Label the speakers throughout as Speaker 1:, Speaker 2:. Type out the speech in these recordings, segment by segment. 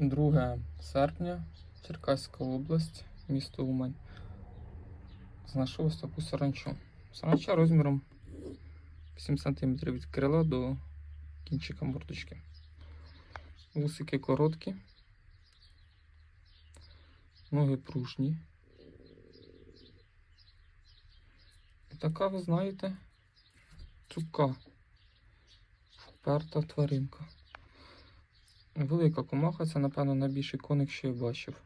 Speaker 1: 2 серпня, Черкаська область, місто Умань. Знайшов ось таку саранчу. Саранча розміром 7 см від крила до кінчика мордочки. Вусики короткі, ноги пружні. І така, ви знаєте, цупка, вперта тваринка. Велика комаха це, напевно, найбільший коник, що я бачив.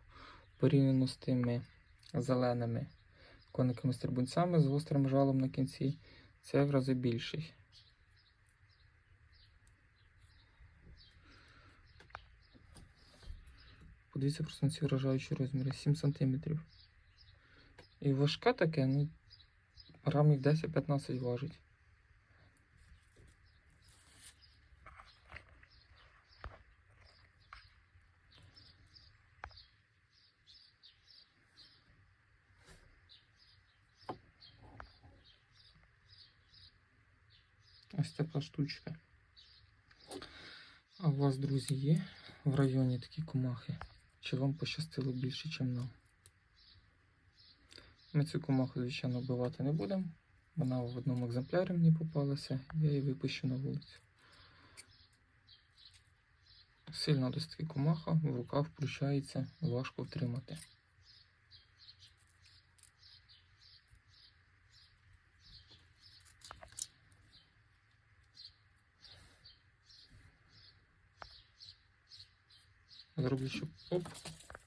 Speaker 1: Порівняно з тими зеленими кониками-стрибунцями з гострим жалом на кінці. Це в рази більший. Подивіться просто на ці вражаючі розміри 7 см. І важке таке, ну, грамів 10-15 важить. Ось така штучка. А у вас, друзі, є в районі такі комахи? Чи вам пощастило більше, ніж нам? Ми цю комаху, звичайно, вбивати не будемо. Вона в одному екземплярі мені попалася, я її випущу на вулицю. Сильно досить комаха, в руках включається, важко втримати. Зроблю, щоб оп,